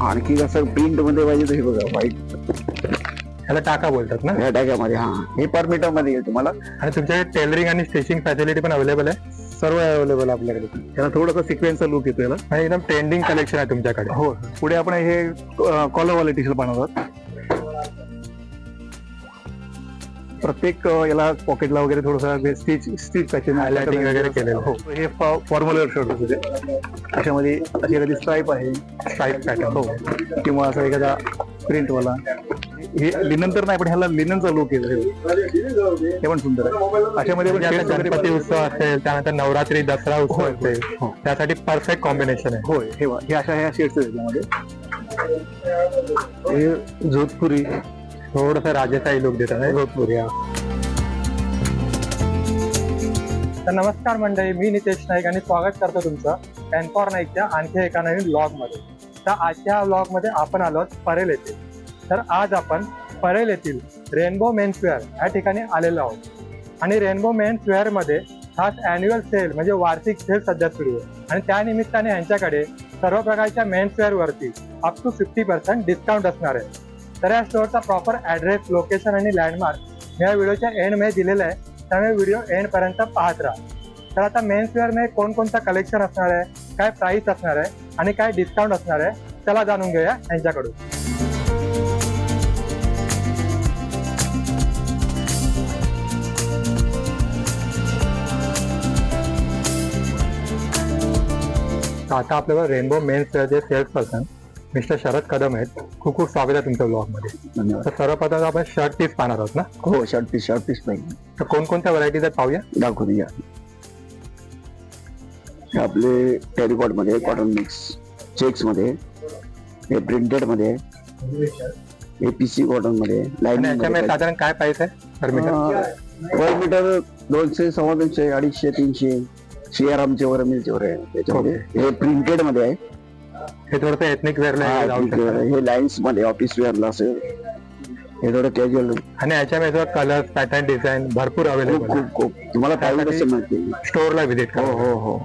आणखी कसं प्रिंटमध्ये पाहिजे तर हे बघा व्हाईट ह्याला टाका बोलतात ना? ह्या टाक्यामध्ये हा. हे पर मीटरमध्ये येईल तुम्हाला. आणि तुमच्याकडे टेलरिंग आणि स्टिचिंग फॅसिलिटी पण अवेलेबल आहे? सर्व अवेलेबल आपल्याकडे. त्याला थोडासा सिक्वेन्सचा लुक येतो याला. आणि एकदम ट्रेंडिंग कलेक्शन आहे तुमच्याकडे. हो. पुढे आपण हे कॉलरवाले टी शर्ट बनवतात प्रत्येक याला पॉकेटला वगैरे थोडंसं स्टिच स्टिच पॅचेन Highlighting वगैरे केलेलं. हो हे फॉर्म्युलर शर्ट होते त्याच्यामध्ये अशी एखादी स्ट्राईप आहे. स्ट्राईप पॅटर्न हो. किंवा असा एखादा प्रिंटवाला हे लिनन तर नाही पण ह्याला लिननचा लुक येतो. हे पण सुंदर आहे. अशामध्ये वगैरे गणपती उत्सव असेल त्यानंतर नवरात्री दसरा उत्सव असेल. हो. त्यासाठी परफेक्ट कॉम्बिनेशन आहे. होय हे हे अशा ह्या शेड्स आहेत त्याच्यामध्ये हे जोधपुरी. थोडस राजेशाही लुक देतात. जोधपुरी हा तर नमस्कार मंडळी मी नितेश नाईक आणि स्वागत करतो तुमचं एनफॉर नाईकच्या आणखी एका नवीन ब्लॉगमध्ये तर आजच्या ब्लॉगमध्ये आपण आलो परेल येथे तर आज आपण परेल येथील रेनबो मेन्सवेअर या ठिकाणी आलेलो आहोत. आणि रेनबो मेन्सवेअरमध्ये खास अॅन्युअल सेल म्हणजे वार्षिक सेल सध्या सुरू आहे. आणि त्या निमित्ताने यांच्याकडे सर्व प्रकारच्या मेन्सवेअर वरती up to fifty percent discount असणार आहे. तर या स्टोअरचा प्रॉपर ऍड्रेस लोकेशन आणि लँडमार्क या व्हिडिओच्या एंडमध्ये दिलेला आहे. त्यामुळे व्हिडिओ एंड पर्यंत पाहत राहा. तर आता मेन्सवेअरमध्ये कोणकोणतं कलेक्शन असणार आहे काय प्राइस असणार आहे आणि काय डिस्काउंट असणार आहे चला जाणून घेऊया यांच्याकडून. आता आपल्याला रेनबो मेन्स जे sales person mister Sharad Kadam आहेत. खूप खूप स्वागत आहे तुमच्या ब्लॉगमध्ये धन्यवाद. तर सर्वप्रथम आपण शर्ट पीस पाहणार आहोत ना? हो शर्ट पीस शर्ट पीस पाहिजे. तर कोणकोणत्या व्हरायटीज आहेत पाहूया? दाखवू द्या हे आपले टेरिकॉटमध्ये कॉटन मिक्स चेक्समध्ये हे प्रिंटेडमध्ये हे पीसी कॉटनमध्ये आणि साधारण काय पर मीटर पर मीटर दोनशे सव्वा दोनशे अडीचशे तीनशे सियारामचे वर मिलचे वर आहे. त्याच्यामध्ये हे. प्रिंटेडमध्ये आहे. हे थोडंसं एथनिक वेअरला हा. हे लाईन्समध्ये ऑफिस वेअरला असेल हे थोडं कॅज्युअल आणि याच्यामध्ये कलर पॅटर्न डिझाईन भरपूर अवेलेबल खूप खूप तुम्हाला पाहिजे त्यासाठी- तसं मिळतील. स्टोअरला व्हिजिट हो करा. हो हो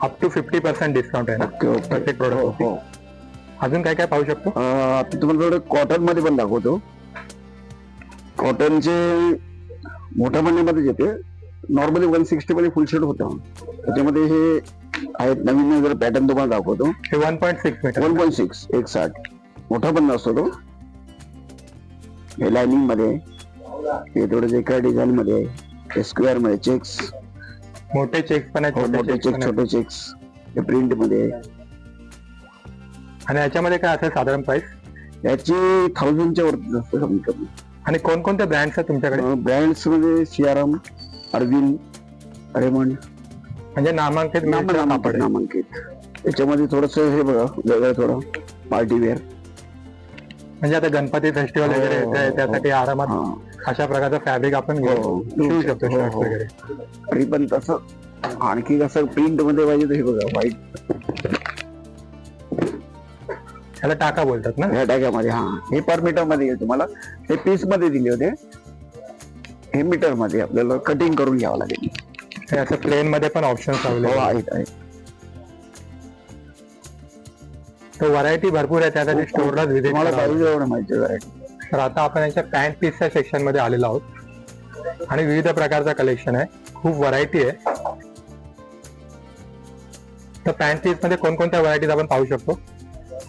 up to fifty percent discount आहे ना? प्रत्येक हो प्रोडक्ट हो. अजून काय काय पाहू शकतो? तुम्हाला थोडं कॉटनमध्ये पण दाखवतो. कॉटनचे मोठ्या म्हणण्यामध्येच येते. नॉर्मली वन सिक्स्टी मध्ये फुल शर्ट होतं. त्याच्यामध्ये हे आहेत. नवीन जर पॅटर्न तुम्हाला दाखवतो. हे one point six metre one point six एक साठ मोठा पण नसतो तो. हे लाइनिंगमध्ये हे थोडं एका डिझाईन मध्ये आहे. हे स्क्वेअरमध्ये चेक्स मोठे चेक्स पण आहेत मोठे छोटे checks चेक पण आहेत. छोटे चेक्स हे प्रिंटमध्ये. आणि याच्यामध्ये काय असेल साधारण प्राइस याची थाउजंडच्या वरती असतं कमी कमी. आणि कोणकोणते ब्रँड्स आहेत तुमच्याकडे? ब्रँड्समध्ये सियाराम अरविंद रेमंड म्हणजे नामांकित मिळतं कापड नामांकित आहे. नामांकित. याच्यामध्ये थोडस हे बघा वेगळं थोडं. पार्टी वेअर म्हणजे आता गणपती फेस्टिवल वगैरे हो, येतंय, हो, त्यासाठी आरामात अशा प्रकारचं फॅब्रिक आपण घेऊ हो, शिवू शकतो हो, हो. वगैरे. तरी पण तसं आणखी कसं प्रिंटमध्ये पाहिजे तर हे बघा व्हाईट ह्याला टाका बोलतात ना? ह्या टाक्यामध्ये हा. हे पर मीटरमध्ये येईल तुम्हाला. हे पीसमध्ये दिले होते. हे मीटरमध्ये आपल्याला कटिंग करून घ्यावं लागेल. हे असं प्लेन मध्ये पण ऑप्शन हो आहेत. आहेत तर व्हरायटी भरपूर आहे त्यासाठी स्टोअरलाच व्हिजिट तुम्हाला पाहिजे एवढं माहिती व्हरायटी तर आता आपण यांच्या पॅन्ट पीसच्या सेक्शनमध्ये आलेलो आहोत. आणि विविध प्रकारचं कलेक्शन आहे. खूप व्हरायटी आहे. तर पॅन्ट पीसमध्ये कोणकोणत्या व्हरायटीज आपण पाहू शकतो?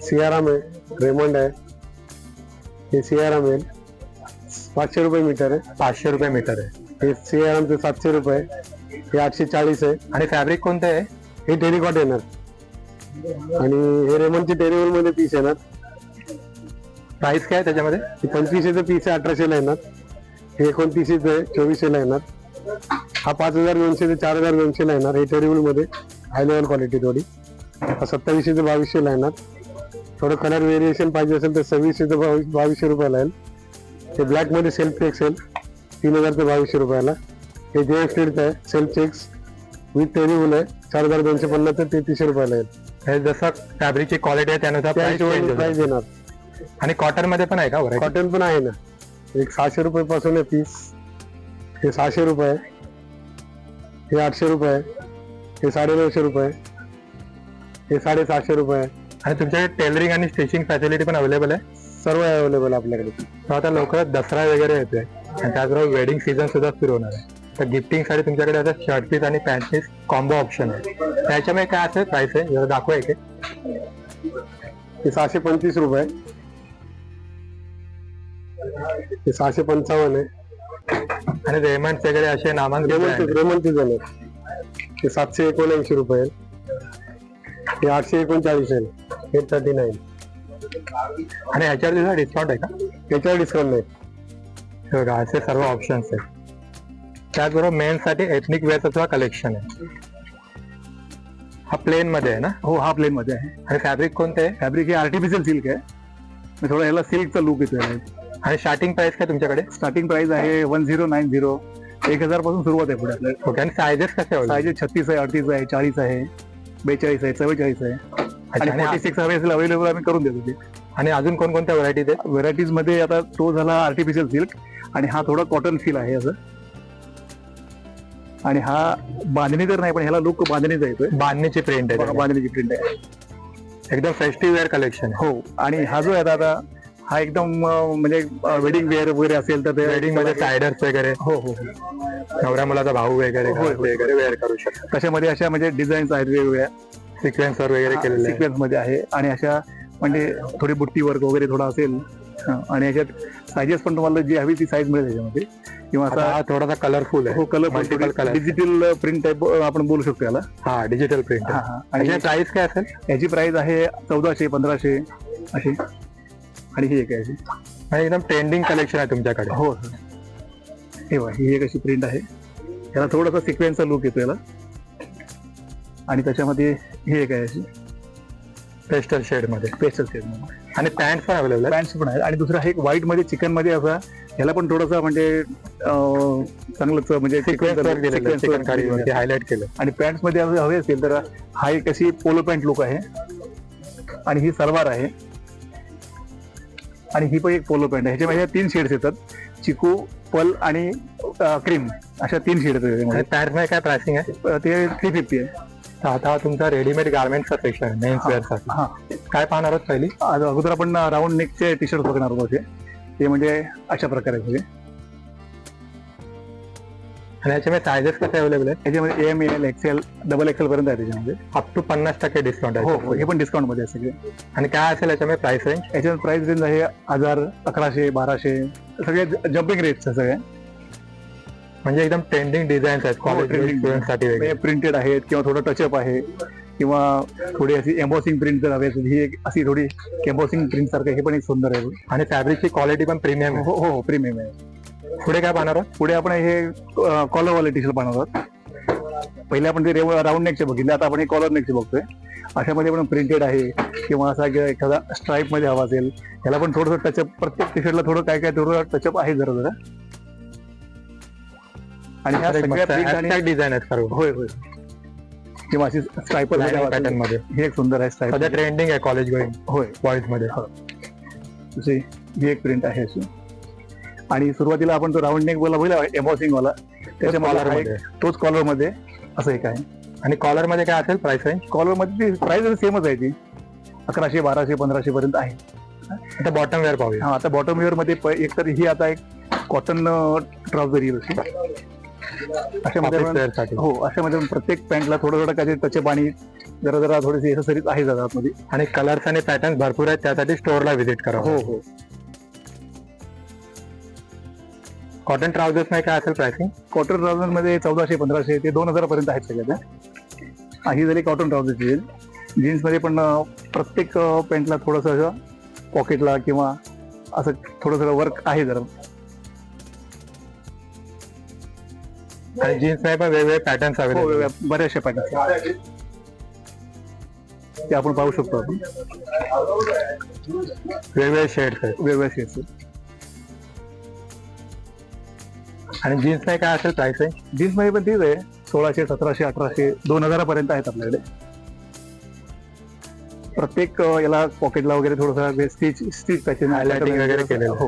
सियाराम आहे रेमंड आहे. हे सियाराम आहे. पाचशे रुपये मीटर आहे. पाचशे रुपये मीटर आहे. हे सियारामचे सातशे रुपये. हे आठशे चाळीस आहे. आणि फॅब्रिक कोणते आहे? हे टेरिकॉट येणार. आणि हे रेमनचे टेरिवलमध्ये पीस येणार. प्राइस काय त्याच्यामध्ये? पंचवीसशेचं पीस आहे अठराशेला येणार. हे एकोणतीसशेचं आहे चोवीसशेला येणार. हा पाच हजार दोनशे ते चार हजार दोनशेला येणार. हे टेरिवलमध्ये हाय लेवल क्वालिटी थोडी. हा सत्तावीसशे ते बावीसशेला येणार. थोडं कलर व्हेरिएशन पाहिजे असेल तर सव्वीसशे ते बावीस बावीसशे रुपयाला येईल. ते ब्लॅकमध्ये सेल्फ एक्सेल तीन हजार ते बावीसशे रुपयाला. हे जे स्टीडचं आहे सेल्फ चेक्स विथ टेरिवल आहे. चार हजार दोनशे पन्नास ते तेहतीसशे रुपयाला येईल हे जसं फॅब्रिकची क्वालिटी आहे त्यानुसार त्या प्राइस येणार. आणि कॉटनमध्ये पण आहे का कॉटन पण आहे ना. एक सहाशे रुपये पासून आहे पीस हे सहाशे रुपये. हे आठशे रुपये. हे साडेनऊशे रुपये. हे साडेसहाशे रुपये. आहे आणि तुमच्याकडे टेलरिंग आणि स्टिचिंग फॅसिलिटी पण अवेलेबल आहे? सर्व अवेलेबल आपल्याकडे. तर आता लवकरच दसरा वगैरे येतोय. आणि त्याचबरोबर वेडिंग सीझन सुद्धा सुरू होणार आहे. तर गिफ्टिंगसाठी तुमच्याकडे आता शर्ट पीस आणि पॅन्ट पीस कॉम्बो ऑप्शन आहे. त्याच्यामुळे काय असेल प्राइस आहे? जरा दाखवा एक हे सहाशे पंचवीस रुपये. सहाशे पंचावन्न आहे. आणि रेमंड वगैरे असे. रेमन डिझाईन आहे हे सातशे एकोणऐंशी रुपये. हे आठशे एकोणचाळीस आहे. हे थर्टी नाईन आणि ह्याच्यावर डिस्काउंट आहे का? याच्यावर डिस्काउंट नाही. हे असे सर्व ऑप्शन्स आहेत. त्याचबरोबर मेन्ससाठी एथनिक वेअरचं सुद्धा कलेक्शन आहे. हा प्लेन मध्ये आहे ना? हो हा प्लेन मध्ये आहे. आणि फॅब्रिक कोणते? आहे फॅब्रिक हे आर्टिफिशियल सिल्क आहे. थोडं ह्याला सिल्कचा लुक येतो आणि स्टार्टिंग प्राइस काय तुमच्याकडे? स्टार्टिंग प्राइस आहे वन झिरो नाईन झिरो एक हजारपासून सुरुवात आहे पुढे आपल्याला ओके आणि सायझेस कसे? साईज छत्तीस आहे अडतीस आहे चाळीस आहे बेचाळीस आहे चव्वेचाळीस आहे. आणि सिक्स हवे असेल अवेलेबल आम्ही करून देतो ते. आणि अजून कोणकोणत्या व्हरायटीज आहेत? व्हेरायटीजमध्ये आता तो झाला आर्टिफिशियल सिल्क आणि हा थोडा कॉटन फील आहे असं. आणि हा बांधणी तर नाही पण ह्याला लुक बांधणीचा येतोय. बांधणीची प्रिंट आहे. बांधणीची प्रिंट आहे. एकदम फेस्टिव्ह वेअर कलेक्शन हो आणि हा जो आहे आता हा एकदम म्हणजे वेडिंग वेअर वगैरे असेल तर ते वेडिंगमध्ये सायडर्स वगैरे. हो हो हो. नवऱ्या मुलाचा भाऊ वगैरे वेअर करू शकतो. त्याच्यामध्ये अशा म्हणजे डिझाईन्स आहेत वेगवेगळ्या. सिक्वेन्स वर वगैरे केलेले. सिक्वेन्समध्ये आहे. आणि अशा म्हणजे थोडी बुट्टी वर्क वगैरे थोडा असेल आणि याच्यात साईजेस पण तुम्हाला जी हवी ती साईज मिळेल त्याच्यामध्ये किंवा असा हा थोडासा कलरफुल आहे. हो colour Multiple color. Digital print type आपण बोलू शकतो याला. हा डिजिटल प्रिंट हा, हा. आणि आणि प्राइस काय असेल? याची प्राइस आहे चौदाशे पंधराशे अशी. आणि ही एक आहे अशी. आणि एकदम ट्रेंडिंग कलेक्शन आहे तुमच्याकडे. हो हो. हे बघा ही एक अशी प्रिंट आहे. याला थोडासा सिक्वेन्सचा लुक येतो याला. आणि त्याच्यामध्ये ही एक आहे अशी. पेस्टल शेडमध्ये. पेस्टल सेटमध्ये. आणि पॅन्ट पण अवेलेबल आहे पॅन्ट्स पण आहेत. आणि दुसरा एक व्हाईटमध्ये चिकनमध्ये असा ह्याला पण थोडासा म्हणजे चांगलंच म्हणजे. हायलाइट केलं. आणि पॅन्ट्समध्ये हवे असेल तर हा एक अशी पोलो पॅन्ट लुक आहे. आणि ही सलवार आहे. आणि ही पण एक पोलो पॅन्ट आहे. ह्याच्यामध्ये तीन शेड्स येतात. चिकू पल आणि क्रीम अशा तीन शेड आहेत. पॅन्ट काय प्राइसिंग आहे? ते थ्री फिफ्टी आहे. तर आता हा तुमचा रेडीमेड गार्मेंटचा सेक्शन आहे मेन्स वेअरसाठी. हा. काय पाहणार आहोत पहिली? आज अगोदर आपण राऊंड नेकचे टी शर्ट बघणार होतो ते. म्हणजे अशा प्रकारे सगळे आणि याच्यामध्ये सायझेस कसे अवेलेबल आहेत? त्याच्यामध्ये M L XL double XL पर्यंत आहे त्याच्यामध्ये. अप टू पन्नास टक्के डिस्काउंट हो हो आहे हे पण डिस्काउंटमध्ये आहे सगळे. आणि काय असेल याच्यामध्ये प्राइस रेंज याच्यात प्राइस रेंज आहे हजार अकराशे बाराशे सगळे जम्पिंग रेट्स आहे सगळे. म्हणजे एकदम ट्रेंडिंग डिझाईन्स आहेत हो, कॉलेज trending स्टुडंटसाठी वगैरे. प्रिंटेड आहेत किंवा थोडं टचअप आहे किंवा थोडी अशी एम्बॉसिंग प्रिंट जर हवी असेल ही एक अशी थोडी एम्बॉसिंग प्रिंट सारखं हे पण एक सुंदर आहे. आणि फॅब्रिकची क्वालिटी पण प्रीमियम हो हो हो प्रीमियम आहे. पुढे काय पाहणार आहोत? पुढे आपण हे कॉलरवाले टी शर्ट पाहणार आहोत. पहिले आपण ते राऊंड नेकचे बघितले आता आपण हे कॉलर नेकचे बघतोय. अशामध्ये पण प्रिंटेड आहे किंवा असा एखादा स्ट्राईपमध्ये हवा असेल याला पण थोडंसं टचअप प्रत्येक टी शर्टला थोडं काय काय थोडं टचअप आहे जरा जरा आणि ह्या सगळ्या print आणि डिझाईन आहेत सर्व. होय होय. किंवा अशी स्ट्रायपर पॅटर्नमध्ये. हे एक सुंदर आहे सध्या ट्रेंडिंग आहे कॉलेज होय. बॉईजमध्ये. तशी ही एक प्रिंट आहे अशी. आणि सुरुवातीला आपण तो राऊंड नेक वाला बघितला एम्बॉसिंग वाला. त्याच्यामध्ये collar हा एक- मध्ये. तोच कॉलरमध्ये असं एक आहे. आणि कॉलरमध्ये काय असेल प्राइस रेंज कॉलरमध्ये प्राइस सेमच आहे ती. अकराशे बाराशे पंधराशे पर्यंत आहे. आता बॉटम वेअर पाहूया. हा आता बॉटम वेअरमध्ये प- एक तर ही आता एक कॉटन ट्राउझर येईल अशी. अशामध्ये पण- हो अशामध्ये पण प्रत्येक पॅन्टला थोडं थोडं काहीतरी टचअप आणि जरा जरा थोडीशी एक्सेसरीज आहे जरा आतमध्ये. आणि कलर्स आणि पॅटर्न भरपूर आहेत त्यासाठी स्टोअरला व्हिजिट करा. हो हो. कॉटन ट्राउझर्स नाही काय असेल प्राइसिंग कॉटन ट्राउझरमध्ये चौदाशे पंधराशे ते दोन हजार पर्यंत आहेत सगळ्या त्या. हा, झाली कॉटन ट्राउझरची जीन्समध्ये पण प्रत्येक पॅन्टला थोडस पॉकेटला किंवा असं थोडं थोडं वर्क आहे जरा. आणि जीन्समध्ये पण वेगवेगळे पॅटर्न्स अवेलेबल वेगवेगळ्या बऱ्याचशा पॅटर्न ते आपण पाहू शकतो आपण. वेगवेगळे शेड्स आहेत. वेगवेगळ्या शेड्स आणि जीन्स नाही काय असेल प्राइस रेंज जीन्समध्ये पण तीच आहे. सोळाशे सतराशे अठराशे दोन हजारापर्यंत आहेत आपल्याकडे. प्रत्येक याला पॉकेटला वगैरे थोडंसं स्टिच स्टिच Highlighting वगैरे केलेलं. हो.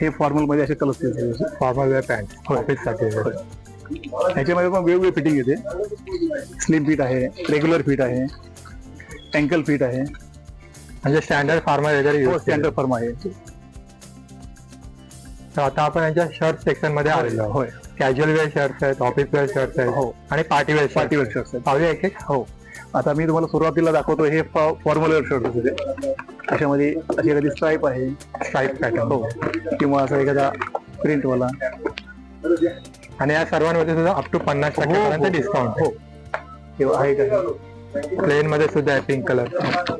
हे फॉर्मलमध्ये असे कलर फॉर्मल वेअर पॅन्ट होय. ह्याच्यामध्ये पण वेगवेगळी फिटिंग येते. स्लिम फिट आहे रेग्युलर फिट आहे अँकल फिट आहे. म्हणजे स्टँडर्ड फार्मर वगैरे हो. स्टँडर्ड फर्म आहे. तर आता आपण यांच्या शर्ट सेक्शनमध्ये आलेलो होय. कॅज्युअल वेअर शर्ट्स आहेत ऑफिस वेअर शर्ट्स आहेत हो. आणि party wear party wear shirts आहेत. पाहूया एक एक. हो. आता मी तुम्हाला सुरुवातीला दाखवतो हे फॉर्मल वेअर शर्ट होते. अशामध्ये अशी एखादी स्ट्राईप आहे. स्ट्राईप पॅटर्न हो. किंवा असा एखादा प्रिंटवाला आणि या सर्वांमध्ये सुद्धा अप टू पन्नास टक्क्यापर्यंत डिस्काउंट हो. किंवा आहे का? प्लेन मध्ये सुद्धा आहे पिंक कलर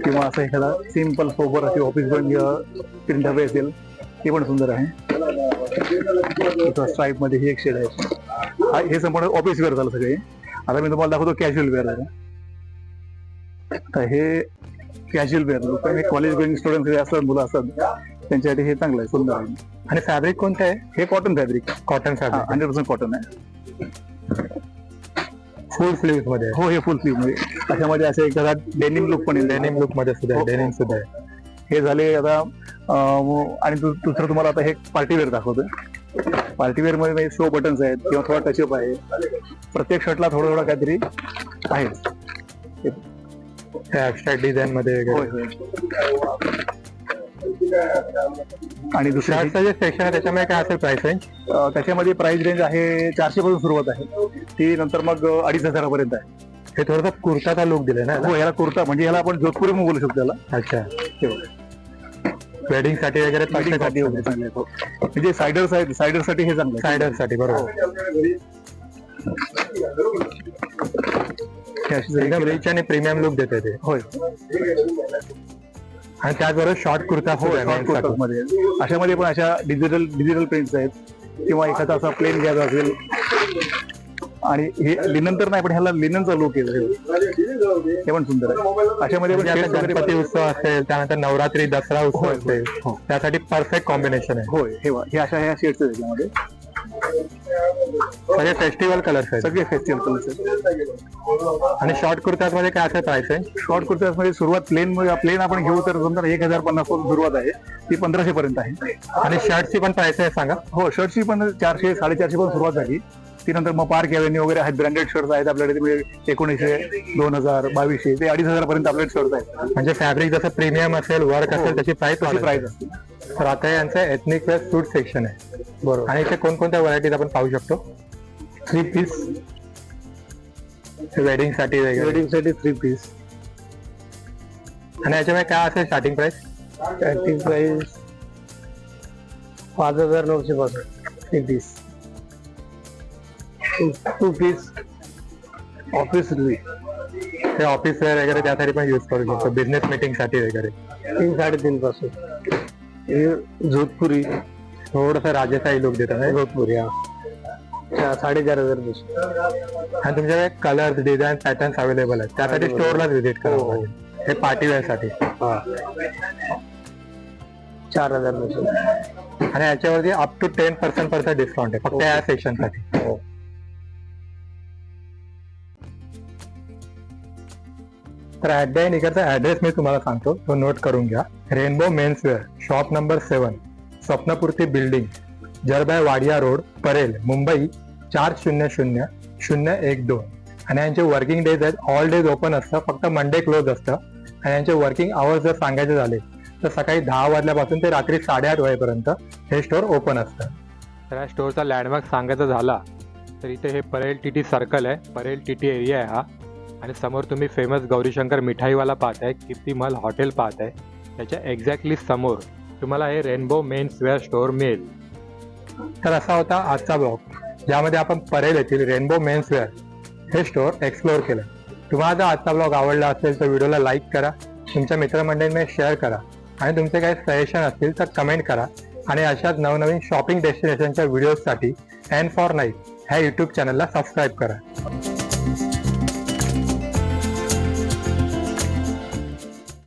किंवा असं एखादा सिंपल सोबर असे ऑफिस गोईंग प्रिंट हवे असेल ते पण सुंदर आहे. स्ट्राईपमध्ये ही एक शेड आहे. हा- हे संपूर्ण ऑफिस वेअर झालं सगळे. आता मी तुम्हाला दाखवतो कॅज्युअल वेअर आहे तर हे कॅज्युअल वेअर हे कॉलेज गोईंग स्टुडंट असतात मुलं असतात त्यांच्यासाठी हे चांगलं आहे सुंदर आहे. आणि फॅब्रिक कोणतं आहे? हे cotton fabric cotton fabric hundred percent cotton आहे. फुल स्लीव्हमध्ये. हो हे फुल स्लीवमध्ये. अशामध्ये असे एखादा डेनिम लुक पण येईल. डेनिम लुकमध्ये सुद्धा हो. डेनिम सुद्धा आहे. हे झाले आता आणि दुसरं तुम्हाला आता हे पार्टीवेअर दाखवतोय पार्टीवेअरमध्ये शो बटन्स आहेत किंवा थोडा टचअप आहे. प्रत्येक शर्टला थोडं थोडं काहीतरी आहे. हे डिझाईन मध्ये आणि दुसऱ्या शर्टचं जे सेक्शन आहे त्याच्यामध्ये काय असेल प्राइस रेंज त्याच्यामध्ये प्राइस रेंज आहे चारशे पासून सुरुवात आहे. ती नंतर मग अडीच हजारापर्यंत आहे. हे थोडंसं कुर्ताचा लुक दिलाय ना? हो याला कुर्ता म्हणजे याला आपण जोधपुरी म्हणून बोलू शकतो याला अच्छा. हे. वेडिंगसाठी वगैरे Wedding साठी वगैरे चांगले आहेत, हो. म्हणजे सायडर सायडरसाठी हे चांगलं आहे. सायडरसाठी बरोबर. हे. अशी जरी- एकदम रिच आणि प्रीमियम लुक देते ते. होय. आणि त्याचबरोबर शॉर्ट कुर्ता हो. कुर्ताजमध्ये. अशामध्ये पण अशा डिजिटल डिजिटल प्रिंट्स आहेत. किंवा एखादा असा प्लेन घ्यायचा असेल. आणि हे लिनन तर नाही पण ह्याला लिननचा लुक आहे हे पण सुंदर आहे. अशामध्ये पण म्हणजे गणपती उत्सव असेल त्यानंतर नवरात्री दसरा उत्सव असेल. त्यासाठी परफेक्ट कॉम्बिनेशन आहे. होय हे वा- हे अशा ह्या शेड्स आहेत त्याच्यामध्ये सगळे फेस्टिवल कलर्स आहेत सगळे फेस्टिवल कलर्स आणि शॉर्ट कुर्त्यात मध्ये काय प्राइस आहे शॉर्ट कुर्त्यास मध्ये सुरुवात प्लेन प्लेन आपण घेऊ तर समजा एक हजार पन्नासपासून सुरुवात आहे ती पंधराशे पर्यंत आहे. आणि शर्टची पण प्राइस आहे सांगा. हो शर्टची पण चारशे साडेचारशे पासून सुरुवात झाली. ती नंतर मग पार्क एव्हेन्यू वगैरे आहेत. ब्रँडेड शर्ट्स आहेत आपल्याकडे. ते एकोणीसशे दोन हजार बावीसशे ते अडीच हजार पर्यंत आपल्याकडे शर्ट्स आहेत. म्हणजे फॅब्रिक जसं प्रीमियम असेल वर्क. असेल त्याची प्राइस प्राइस असते तर आता यांचं एथनिक वेअर सूट सेक्शन आहे. बरोबर. आणि इथे कोणकोणत्या व्हरायटीज आपण पाहू शकतो? थ्री पीस वेडिंगसाठी वेडिंगसाठी थ्री पीस आणि याच्यामध्ये काय असेल स्टार्टिंग प्राइस स्टार्टिंग प्राइस पाच हजार नऊशे पासून three piece two piece office हे ऑफिस वेअर वगैरे त्यासाठी पण युज करू शकतो. बिझनेस मीटिंगसाठी वगैरे. तीन साडेतीन पासून हे जोधपुरी थोडस राजस्थानी लुक देतात हे. जोधपुरी हा. चा- साडेचार हजारपासून आणि तुमच्याकडे कलर्स डिझाईन पॅटर्न्स अवेलेबल आहेत. त्यासाठी बरोबर. स्टोअरलाच व्हिजिट हो, करा. हो. हे. पार्टी वेअरसाठी. चार हजारपासून आणि याच्यावरती up to ten percent percent discount आहे. फक्त. या सेक्शनसाठी. हो. तर ऍट ऍड्रेस मी तुम्हाला सांगतो. तो नोट करून घ्या. Rainbow men's wear shop number seven Swapnapurti building Jerbai Wadia road Parel Mumbai चार शून्य शून्य शून्य एक दोन. आणि यांचे वर्किंग डेज आहेत. ऑल डेज ओपन असतं. फक्त मंडे क्लोज असतं. आणि यांचे वर्किंग आवर्स जर सांगायचे झाले तर सकाळी दहा वाजल्यापासून ते रात्री साडेआठ वाजेपर्यंत हे स्टोअर ओपन असतं. तर या स्टोअरचा लँडमार्क सांगायचा झाला तर इथे हे परेल टी टी सर्कल आहे. परेल टी टी एरिया आहे हा. आणि समोर तुम्ही फेमस गौरीशंकर मिठाईवाला पाहताय कीर्तिमल हॉटेल पाहताय त्याच्या एक्झॅक्टली समोर तुम्हाला हे रेनबो मेन्स वेअर स्टोअर मिळेल. तर असा होता आजचा ब्लॉग ज्यामध्ये आपण परेल येथील रेनबो मेन्स वेअर हे स्टोअर एक्सप्लोअर केलं. तुम्हाला जर आजचा ब्लॉग आवडला असेल तर व्हिडिओला लाईक करा. तुमच्या मित्रमंडळींमध्ये शेअर करा. आणि तुमचे काही सजेशन असतील तर कमेंट करा. आणि अशाच नवनवीन शॉपिंग डेस्टिनेशनच्या व्हिडिओजसाठी अँड फॉर नाईट ह्या यूट्यूब चॅनलला सबस्क्राईब करा.